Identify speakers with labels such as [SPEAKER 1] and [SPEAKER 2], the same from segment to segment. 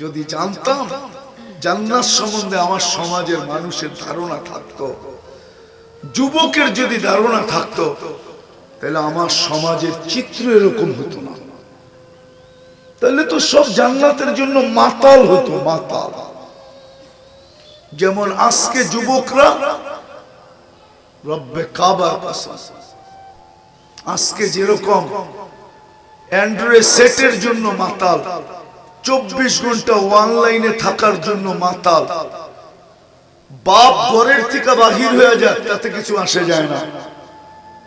[SPEAKER 1] যদি জানতাম জান্নাত সম্বন্ধে আমার সমাজের মানুষের ধারণা থাকতো, যুবকের যদি ধারণা থাকতো, তাহলে আমার সমাজের চিত্র এরকম হতো না। তাহলে তো সব জান্নাতের জন্য মাতাল হতো, মাতাল। যেমন আজকে যুবকরা, রব্বে কাবার আজকে যেরকম অ্যান্ড্রয়েড সেটের জন্য মাতাল। চব্বিশ ঘণ্টা অনলাইনে থাকার জন্য মাতাল। বাপ ঘরের থেকে বাহির হয়ে যায়, তাতে কিছু আসে যায় না।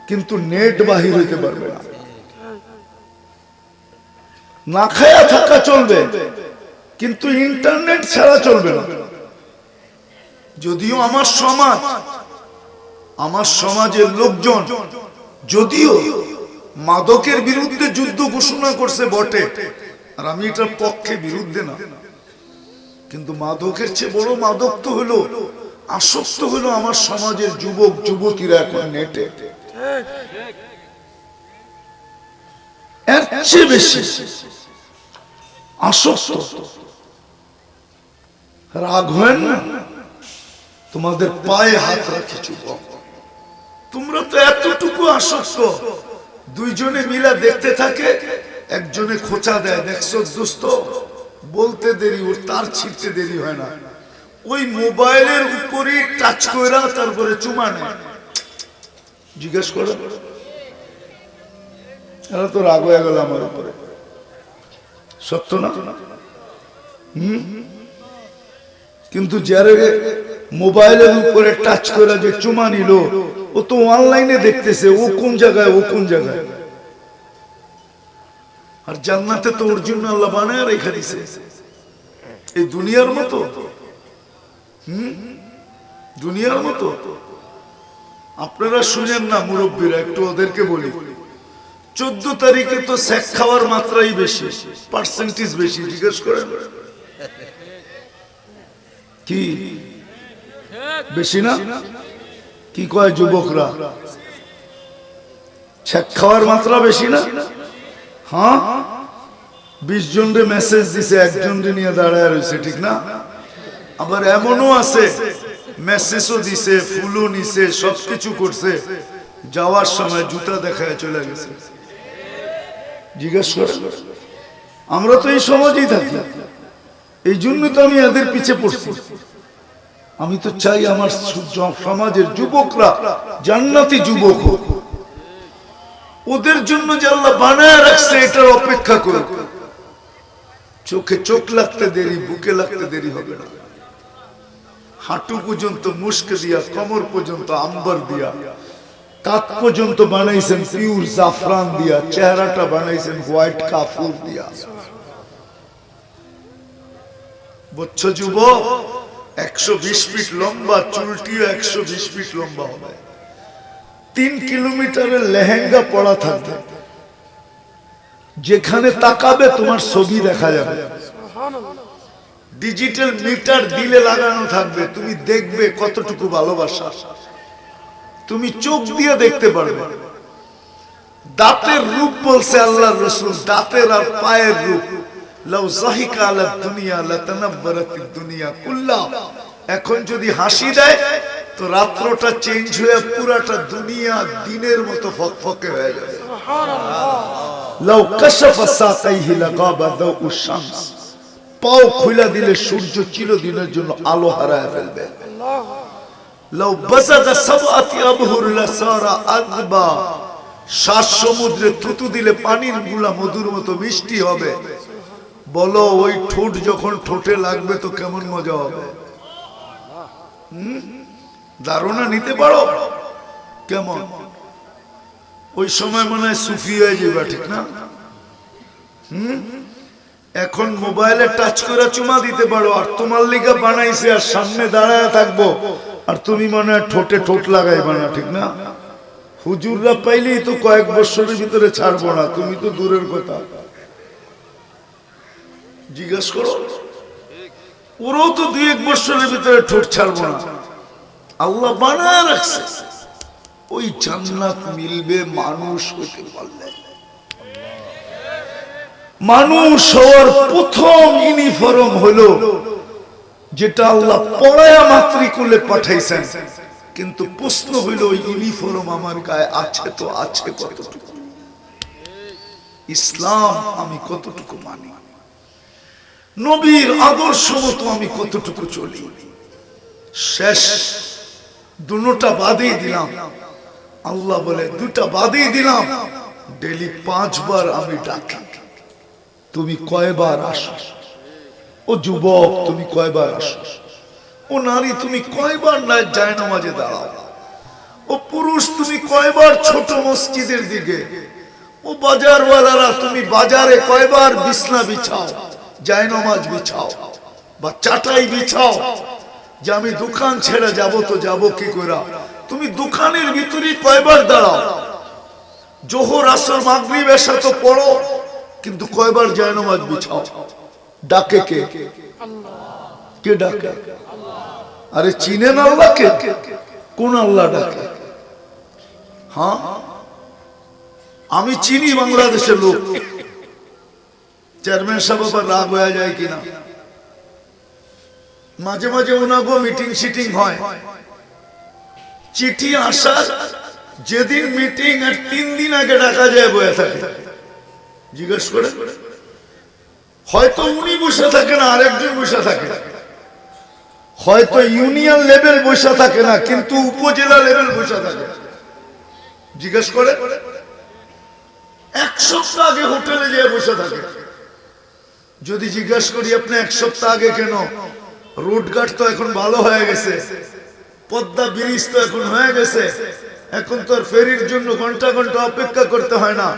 [SPEAKER 1] কিন্তু নেট বাহির হইতে পারবে না। না খায়া থাকা চলবে, কিন্তু ইন্টারনেট ছাড়া চলবে না। যদিও আমার সমাজ, আমার সমাজের লোকজন, যদিও মাদকের বিরুদ্ধে যুদ্ধ ঘোষণা করছে বটে আর আমি এটার পক্ষে বিরুদ্ধে না। কিন্তু মাদকের চেয়ে বড় মাদক তো হলো, আসক্ত হলো আমার সমাজের যুবক, যুবতীরা এখন নেটে বেশি রাগ হয় না? তোমাদের পায়ে হাত রাখি যুবক। তোমরা তো এতটুকু আসক্ত, দুইজনে মিলা দেখতে থাকে একজনে খোঁচা দেয়, দেখছ দোস্ত? বলতে দেরি, ওর তার ছিটতে দেরি হয় না। ওই মোবাইলের উপরে টাচ কইরা তারপরে চুমা নেয়। জিজ্ঞেস করো। তো রাগ হয়ে গেল আমার উপরে। সত্য না? কিন্তু মোবাইলের উপরে টাচ করে যে চুমা নিল, ও তো অনলাইনে দেখতেছে, ও কোন জায়গায়, ও কোন জায়গায়? আর জান্নাতে তো ওর জন্য আল্লাহ বানায় রেখে দিছে। এই দুনিয়ার মতো? হুম? দুনিয়ার মতো? আপনারা শুনেন না, মুরব্বীরা, একটু ওদেরকে বলি। চোদ্দ তারিখে তো স্যাক খাওয়ার মাত্রাই বেশি পার্সেন্টেজ বেশি, জিজ্ঞেস করেন। কি? বেশি না? কি কয় যুবকরা? ছ্যাক খাওয়ার মাত্রা বেশি না? হ্যাঁ? বিশ জন রে মেসেজ দিছে, একজন নিয়ে দাঁড়ায় রয়েছে, ঠিক না? আবার এমনও আছে মেসেজও দিছে, ফুলও নিছে, সবকিছু করছে, যাওয়ার সময় জুতা দেখায় চলে গেছে। জিজ্ঞেস করে আমরা তো এই সমাজেই থাকি, এই জন্য তো আমি এদের পিছে পড়ছি। আমি তো চাই আমার সমাজের যুবকরা, জান্নাতি যুবক হোক ওদের জন্য যে আল্লাহ বানায় রাখছে, এটার অপেক্ষা করে। চোখে চোখ লাগতে দেরি, বুকে লাগতে দেরি হবে না। হাঁটু পর্যন্ত মুস্ক দিয়া, কমর পর্যন্ত আম্বার দিয়া কাত পর্যন্ত বানাইছেন পিউর জাফরান দিয়া, চেহারাটা বানাইছেন হোয়াইট কাপুর দিয়া। বুঝছ যুব একশো বিশ ফিট লম্বা, চুলটিও একশো বিশ ফিট লম্বা হবে। তিন কিলোমিটারের লেহেঙ্গা পড়া থাকবে। যেখানে তাকাবে তোমার ছবি দেখা যাবে। ডিজিটাল মিটার দিলে লাগানো থাকবে। তুমি দেখবে কতটুকু ভালোবাসা। তুমি চোখ দিয়ে দেখতে পারবে। দাঁতের রূপ বলছে আল্লাহ রসুল, দাঁতের আর পায়ের রূপ। দুনিয়া দুনিয়া কুল্লা। এখন যদি হাসি দেয় তো রাত্রটা চেঞ্জ হয়ে পুরাটা দুনিয়া দিনের মতো ফকফকে হয়ে যাবে লাউ কাশাফা সাকাইহি লাগাবা দাউ শামস। পাও খুলে দিলে সূর্য চিরদিনের জন্য আলো হারায় ফেলবে। লাউ বাসাদা সাবআতি আবহুর লাসারা আযবা সাত সমুদ্রে থুতু দিলে পানিরগুলা মধুর মতো মিষ্টি হবে। বলো ওই ঠোঁট যখন ঠোঁটে লাগবে তো কেমন মজা হবে? হুম? ধারণা নিতে পারো? কেমন? ওই সময় মনে হয় সুফি হয়ে যাবে ঠিক না? হুম? এখন মোবাইলে টাচ করে চুমা দিতে পারো, আর তোমার লিগা বানাইছে আর সামনে দাঁড়ায় থাকব, আর তুমি মনে হয় ঠোঁটে ঠোঁট লাগাইবা না, ঠিক না? হুজুররা পাইলেই তো কয়েক বছরের ভিতরে ছাড়বো না, তুমি তো দূরের কথা। জিজ্ঞাস করো, ওরাও তো দুই এক বছরের ভিতরে ঠোঁট ছাড়বো না। আল্লাহ বানায় রাখছে ওই জান্নাত মিলবে মানুষ হইতে পারলে। মানুষ হওয়ার প্রথম ইউনিফর্ম হলো যেটা আল্লাহ পড়ায়া মাতৃকুলে পাঠাইছেন। কিন্তু প্রশ্ন হইল ইউনিফর্ম আমার গায়ে আছে তো আছে কতটুকু? ইসলাম আমি কতটুকু মানি? নবীর আদর্শ মতো আমি কতটুকু চলি? শেষ। দুটা বাদই দিলাম। আল্লাহ বলে, দুটা বাদই দিলাম। ডেলি পাঁচবার আমি ডাকি। তুমি কয়বার আসো? ও যুবক, তুমি কয়বার আসো? ও নারী, তুমি কয়বার না যায় নামাজে দাঁড়াও? ও পুরুষ, তুমি কয়বার ছোট মসজিদের দিকে? ও বাজারওয়ালারা, তুমি বাজারে কয়বার বিছনা বিছাও? যায় নামাজ বিছাও? বা চাটাই বিছাও? যে আমি দোকান ছেড়ে যাব তো যাব কি করে তুমি দোকানের ভিতরে কয়বার দাঁড়াও। জোহর, আসর, মাগরিব এসা তো পড়ো, কিন্তু কয়বার যায় নামাজ বিছাও? ডাকে কে? কে ডাকে? আরে চিনেন আল্লাহকে? কোন আল্লাহ ডাকে? হ্যাঁ? আমি চিনি বাংলাদেশের লোক। চেয়ারম্যান সাহেব আবার রাগ হয়ে যায় কিনা? মাঝে মাঝে ওনাগো মিটিং সিটিং হয়। চিঠি আসার যেদিন মিটিং আর তিন দিন আগে ডাকা যায় বয়ে থাকে। জিজ্ঞেস করে। হয়তো উনি বসে থাকে না আরেকজন বসে থাকে। হয়তো ইউনিয়ন লেভেল বসে থাকে না, কিন্তু উপজেলা লেভেল বসে থাকে। জিজ্ঞেস করে। এক সপ্তাহ আগে হোটেলে যেয়ে বসে থাকে। যদি জিজ্ঞেস করি, আপনি এক সপ্তাহ আগে কেন? রোডঘাট তো এখন ভালো হয়ে গেছে। পদ্মা ব্রিজ তো এখন হয়ে গেছে। এখন তো ফেরির জন্য ঘণ্টা ঘণ্টা অপেক্ষা করতে হয় না।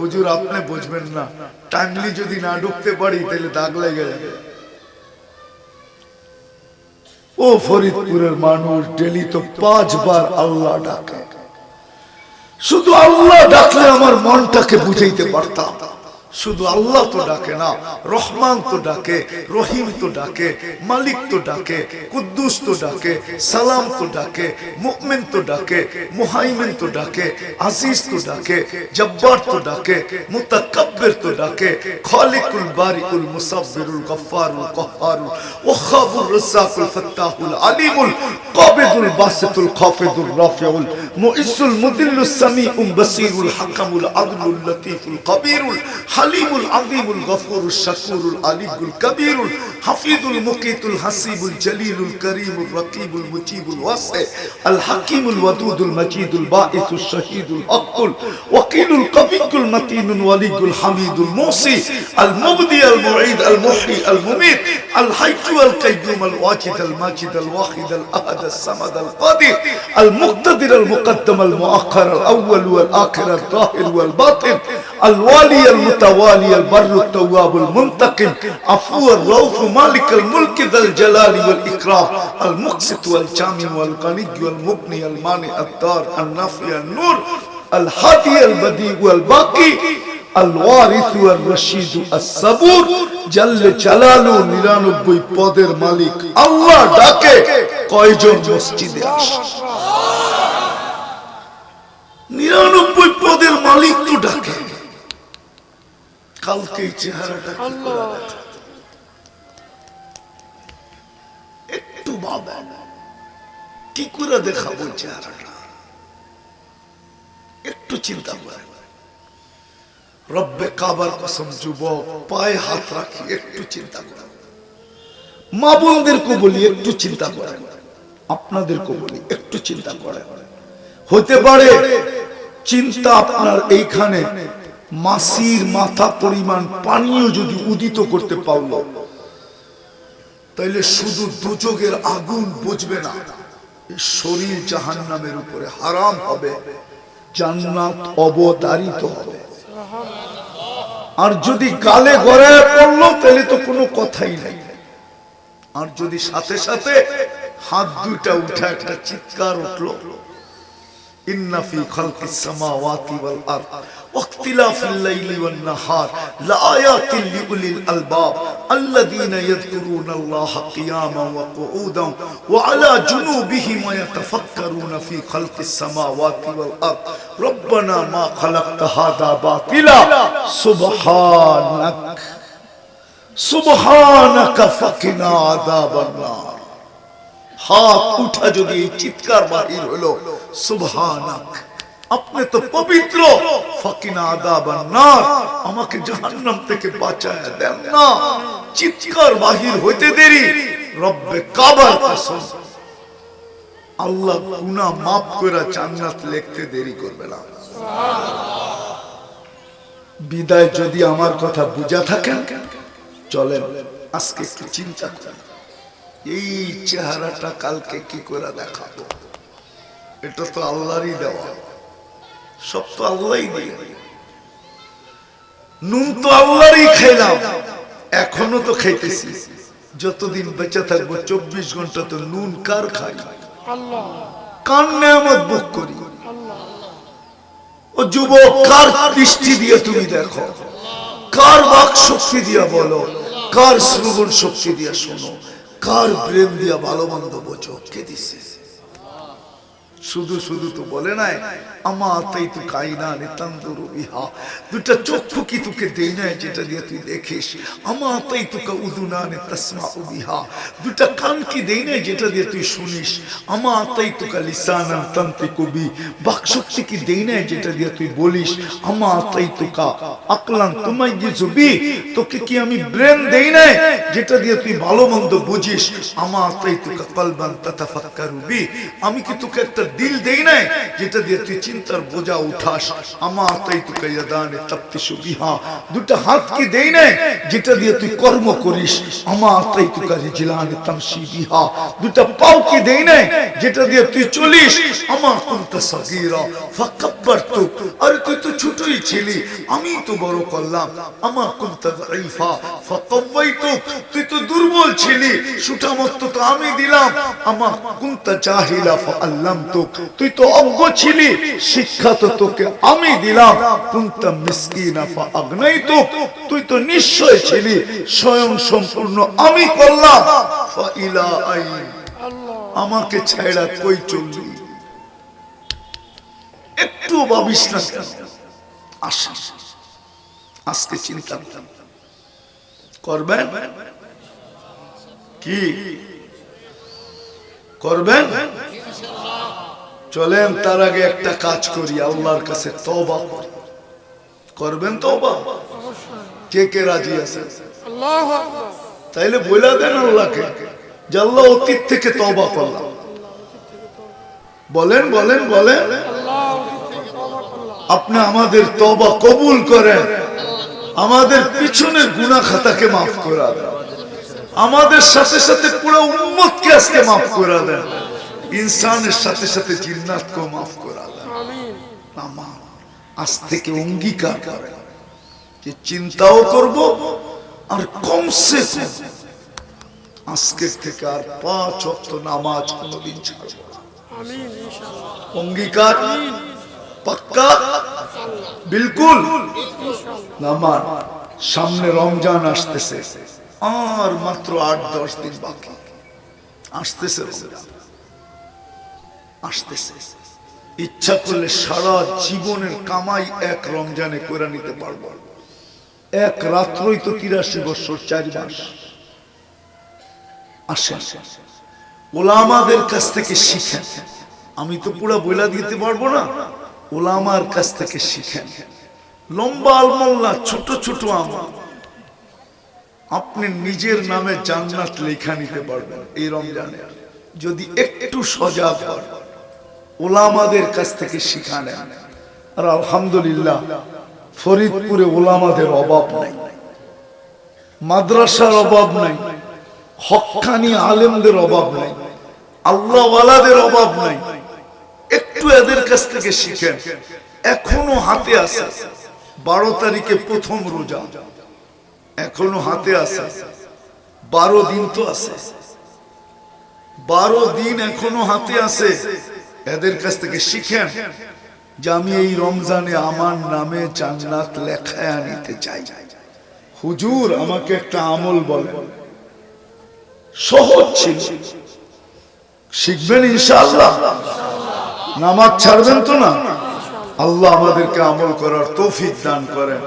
[SPEAKER 1] হুজুর, আপনি বুঝবেন না। টাঙ্গলি যদি না ঢুকতে পারি, তাহলে দাগ লেগে যাবে। ও ফরিদপুরের মানুষ, ডেলি তো পাঁচবার আল্লাহ ডাকে। শুধু আল্লাহ ডাকলে আমার মনটাকে বুঝাইতে পারতাম। শুধু আল্লাহ তো ডাকে না রহমান তো ডাকে রহিম তো ডাকে মালিক তো ডাকে কুদ্দুস তো ডাকে সালাম তো ডাকে মুকমিন তো ডাকে মুহাইমিন তো ডাকে আজিজ তো ডাকে জব্বার তো ডাকে মুতাকাব্বির তো ডাকে খালিকুল বারিকুল মুসাব্বিরুল গফফারুল কহ্হারুল ওয়াহাবুর রাজ্জাকুল ফাত্তাহুল আলিমুল কাবিদুল বাসিতুল খাফিদুর রাফিউল মুইসুল মুদিল্লুস সামিউল বাসিরুল হাকামুল আদলুল লতীফুল কবিরুল আলিমুল আযীমুল গফুরুল শাকুরুল আলিকুল কবীরুল হাফিজুল মুকিতুল হাসিবুল জলিলুল করিমুল রকিবুল মুজিবুল ওয়াসি আল হাকিমুল ওয়াদুদুল মজিদুল বাঈসুল শাহীদুল হকুল ওয়াকিলুল কবিকুল মতিনুল ওয়ালিকুল হামিদুল মুসি আল মুবদি আল মুঈদ আল মুহি আল মুমিত আল হাইয়ু আল কাইয়ুম আল ওয়াজিদ আল মাজিদ আল ওয়াহিদ আল আহাদ আল সামাদ আল কাদির আল মুকতাদির আল মুকদ্দাম আল মুআখখার আল আউয়াল ওয়াল আখির আল যাহির ওয়াল বাতিন الوالي المتوالي البر التواب المنتقم عفو الرؤوف مالك الملك ذا الجلال والاكرام المقسط والجامع والغني والمغني المانع الدار النافع النور الهادي البديع والباقي الوارث والرشيد الصبور جل جلاله নিরানব্বই পদের মালিক আল্লাহ ডাকে কয়জন মসজিদে আসে নিরানব্বই কালকে চেহারাটা করে? একটু বাবা কি করে দেখাবো চেহারাটা? একটু চিন্তা করে। রব্বে কাবার কসম যুবক পায়ে হাত রাখি একটু চিন্তা করে। মা বোনদেরকে বলি একটু চিন্তা করেন আপনাদেরকে বলি একটু চিন্তা করেন হতে পারে চিন্তা আপনার এইখানে মাসির মাথা পরিমাণ পানীয় যদি উদিত করতে পারল, তাইলে শুধু দুযোগের আগুন বুঝবে না শরীর জাহান নামের উপরে হারাম হবে, জান্নাত অবতারিত হবে। আর যদি গালে গড়ায় পড়ল তাহলে তো কোনো কথাই নাই। আর যদি সাথে সাথে হাত দুইটা উঠে একটা চিৎকার উঠল إن في خلق السماوات والأرض. واختلاف الليل والنهار لآيات لأولي الألباب الذين يذكرون الله قياما وقعودا وعلى جنوبهم ويتفكرون في خلق السماوات والأرض. ربنا ما خلقت هذا باطلا. سبحانك. سبحانك فقنا عذاب النار. হাত উঠা যদি এই চিৎকার বাহির হলো সুবহানাক আপনি তো পবিত্র। ফাকিনা আদাবান নার আমাকে জাহান্নাম থেকে বাঁচায় দেন না। চিৎকার বাহির হইতে দেরি। রব্বে কাবার কসম। আল্লাহ গুনাহ মাফ করে জান্নাত লিখতে দেরি করবে না। বিদায় যদি আমার কথা বুঝা থাকেন, চলেন আজকে একটু চিন্তা করেন এই চেহারাটা কালকে কি করে দেখাবো? এটা তো আল্লাহরই দেওয়া। সব তো আল্লাহই দিয়ে নুন তো আল্লাহরই খাইলাম এখনও তো খাইতেছি যতদিন বেঁচে থাকব চব্বিশ ঘণ্টা তো নুন কার খাই? কার নেয়ামত বুক করি? ও যুবক কার দৃষ্টি দিয়ে তুমি দেখো? কার বাক শক্তি দিয়া বলো? কার শ্রবণ শক্তি দিয়া শোনো? কার ব্রেন দিয়া ভালো মন্দ বোঝো কে দিছে শুধু শুধু তো বলে নাই, আমা তাই তু কাইনা নিতান্দুরু বিহা। দুটা চক্ষু কি তোকে দেই নাই যেটা দিয়ে তুই দেখিস? আমা তাই তুকা উদুনা নে তাসমা বিহা। দুটা কান কি দেই নাই যেটা দিয়ে তুই শুনিস? আমা তাই তুকা লিসানান তান্তিকু বি। বাকশক্তি কি দেই নাই যেটা দিয়ে তুই বলিস? আমা তাই তুকা আকলান তোমায় গিজুবি তোকে কি আমি ব্রেন দেই নাই যেটা দিয়ে তুই ভালো মন্দ বুঝিস? আমা তাই তুকা কলবান তাতাফাক্কারু বি। আমি কি তোকে একটা দিল দেই নাই, যেটা দিয়ে তুই চিন্তার বোঝা উঠাস। আমা তাই তুকা ইয়াদানে তাপ্তিসু বিহা। দুটা হাত কি দেই নাই, যেটা দিয়ে তুই কর্ম করিস। আমা তাই তুকা রিজলানে তামসি, বিহা। দুটা পাও কি দেই নাই, যেটা দিয়ে তুই চলিস। আমা কুনতা সাগীরা ফাকাব্বারতু আরে তুই তো ছোটই ছিলি, আমি তো বড় করলাম। আমা কুনতা দাইফা ফাকাওয়াইতুক তুই তো দুর্বল ছিলি সুঠামত্ত তো আমি দিলাম। আমা কুনতা জাহিলা ফাআল্লামতুক তুই তো অজ্ঞ ছিলি। শিক্ষা তো তোকে আমি দিলাম। কুনতা মিসকিনা ফাআগনাইতুক তুই তো নিশ্চয় ছিলি। স্বয়ং সম্পূর্ণ আমি করলাম। ফাইলা আইন। আমাকে ছাইড়া কই চললি একটু ভাবিস না কেন? আজকে চিন্তা কর। করবেন। কি? করবেন? চলেন তার আগে একটা কাজ করি আল্লাহর কাছে করি। করবেন তওবা? কে কে রাজি আছে? তাইলে বইলা দেন আল্লাহকে যে আল্লাহ অতীত থেকে তওবা করলাম। বলেন বলেন বলেন। আপনি আমাদের তওবা কবুল করেন। আমাদের পিছনের গুনাহ খাতাকে মাফ করা দেন। আমাদের সাথে সাথে পুরো উম্মতকে আজকে মাফ করে দেন। ইনসানের সাথে সাথে জিন্নাতকেও মাফ করে দেন। আজ থেকে অঙ্গীকার করেন যে চিন্তাও করব আর কমসে কম আজকের থেকে আর পাঁচ অক্ত নামাজ কোনোদিন ছাড়বো অঙ্গীকার পাক্কা? বিলকুল? নামান সামনে রমজান আসতেছে। আর মাত্র আট, দশ দিন বাকি। আসতেছে আসতেছে। ইচ্ছা করলে সারা জীবনের কামাই এক রমজানে করে নিতে পারব। এক রাত্রই তো তিরাশি বছর, চার মাস। আসেন। ওলামাদের কাছ থেকে শিখেন। আমি তো পুরা বইলা দিতে পারব না। ওলামার কাছ থেকে শিখেন। লম্বা আলমাল্লা, ছোট ছোট আমা। আপনি নিজের নামে জান্নাত লেখা নিতে পারবেন এই রমজানে। যদি একটু সজাগ হন, ওলামাদের কাছ থেকে শিখা নেন। আর আলহামদুলিল্লাহ, ফরিদপুরে ওলামাদের অভাব নাই। মাদ্রাসার অভাব নাই। হকানি আলেমদের অভাব নাই। আল্লাহওয়ালাদের অভাব নাই। একটু এদের কাছ থেকে শিখেন। এখনও হাতে আছে। বারো তারিখে প্রথম রোজা। এখনও হাতে আছে। বারো দিন তো আছে। বারো দিন এখনও হাতে আছে। এদের কাছ থেকে শিখেন যে আমি এই রমজানে আমার নামে জান্নাত লেখায় আনিতে চাই। হুজুর, আমাকে একটা আমল বলে সহজ ছিল। শিখবেন ইনশাআল্লাহ। নামাজ ছাড়বেন তো না? আল্লাহ আমাদেরকে আমল করার তৌফিক দান করেন।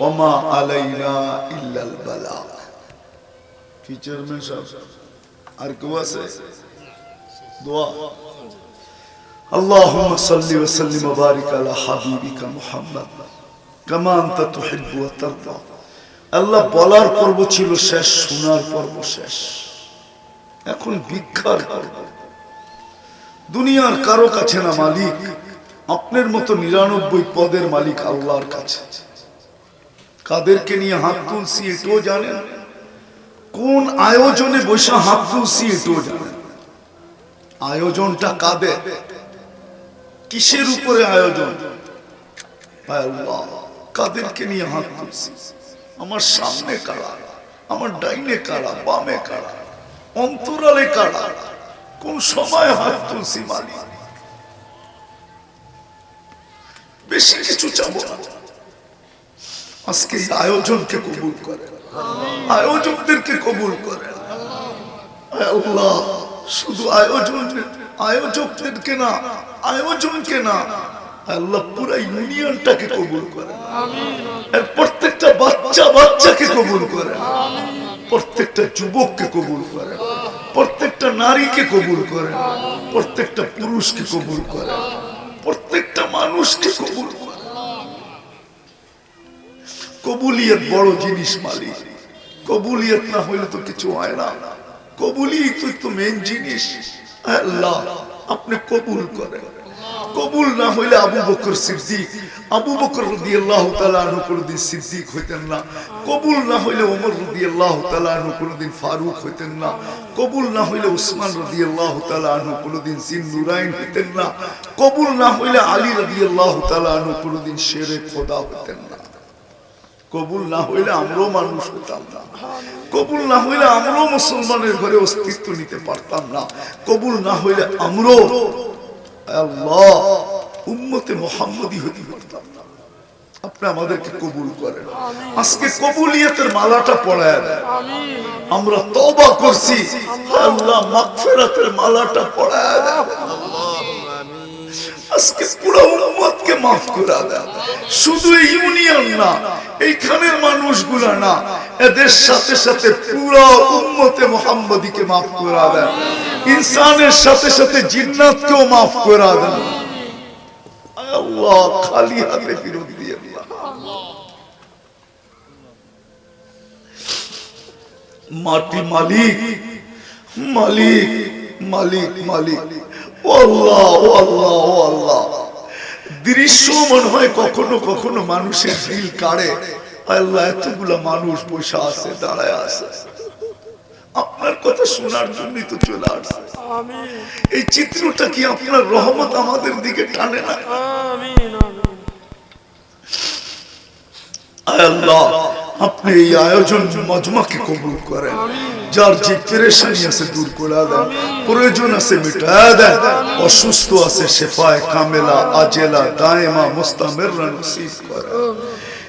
[SPEAKER 1] ওমা আলাইনা ইল্লাল বালাগ কি চেয়ারম্যান সাহেব আর কেউ আছে দোয়া اللهم صل وسلم وبارك على حبيبك محمد كما انت تحب وترضى আল্লাহ বলার পর্ব ছিল শেষ শোনার পর্ব শেষ এখন ভিক্ষার পর্ব দুনিয়ার কারো কাছে না মালিক আপনার মতো নিরানব্বই পদের মালিক আল্লাহর কাছে কাদেরকে নিয়ে হাত তুলছি এটাও জানেন? কোন আয়োজনে বসে হাত তুলছি এটাও জানেন? আয়োজনটা কাদের? কিসের উপরে আয়োজন? কাদেরকে নিয়ে হাত তুলছি? আমার সামনে কারা? আমার ডাইনে কারা? বামে কারা? অন্তরালে কারা? কোন সময় হাত তুলছি মালিক? বেশি কিছু চাবো না। আজকে এই আয়োজনকে কবুল করে। আয়োজকদেরকে কবুল করে। আল্লাহ শুধু আয়োজন আয়োজকদেরকে না আয়োজনকে না আল্লাহ পুরা ইউনিয়নটাকে কবুল করে। আর প্রত্যেকটা বাচ্চা বাচ্চাকে কবুল করে। প্রত্যেকটা যুবককে কবুল করে। প্রত্যেকটা নারীকে কবুল করে। প্রত্যেকটা পুরুষকে কবুল করে। প্রত্যেকটা মানুষকে কবুল করে কবুলিয়ত বড় জিনিস, মালিক। কবুলিয়ত না হইলে তো কিছু হয় না। কবুলিয়ত তো মেন জিনিস। আল্লাহ, আপনি কবুল করেন। কবুল না হইলে আবু বকর সিদ্দিক, আবু বকর রাদিয়াল্লাহু তাআলা আনহু কোনদিন সিদ্দিক হইতেন না। কবুল না হইলে ওমর রাদিয়াল্লাহু তাআলা আনহু কোনদিন ফারুক হইতেন না। কবুল না হইলে উসমান রাদিয়াল্লাহু তাআলা আনহু কোনদিন জিন্নুরাইন হইতেন না। কবুল না হইলে আলী রাদিয়াল্লাহু তাআলা আনহু কোনদিন শেরে খোদা হইতেন না। কবুল না হইলে আমরাও মানুষ হতাম না। কবুল না হইলে আমরাও মুসলমানের ঘরে অস্তিত্ব নিতে পারতাম না। কবুল না হইলে আমরাও আল্লাহ উম্মতে মোহাম্মদী হতে পারতাম না। আপনি আমাদেরকে কবুল করেন। আজকে কবুলিয়তের মালাটা পড়ায় দেন আমরা তবা করছি। আল্লাহ মাগফিরাতের মালাটা পড়ায় দেন আজকে পুরো উম্মতকে মাফ করে দেন। শুধু এই ইউনিয়ন না, এইখানের মানুষগুলা না, এদের সাথে সাথে পুরো উম্মতে মোহাম্মদীকে মাফ করে দেন। ইনসানের সাথে সাথে জিন্নাতকেও মাফ করে দেন। আল্লাহ খালি হাতে ফিরত দিয়ে দিন। মাটি মালিক মালিক মালিক মালিক। আল্লাহ ও আল্লাহ ও আল্লাহ দৃশ্য মনে হয় কখনো কখনো মানুষের দিল কাড়ে। আল্লাহ এতগুলা মানুষ বসে আছে দাঁড়ায় আছে। আপনার কথা শোনার জন্যই তো চলে আসছে। এই চিত্রটা কি আপনার রহমত আমাদের দিকে টানে না? আল্লাহ আপনি এই আয়োজন মজমাকে কবুল করেন। যার যে পেরেশানি আছে দূর করে দেন, প্রয়োজন আছে মিটায় দেন, অসুস্থ আছে শেফায় কামেলা, আজেলা, দায়েমা মোস্তামের নসিব করেন।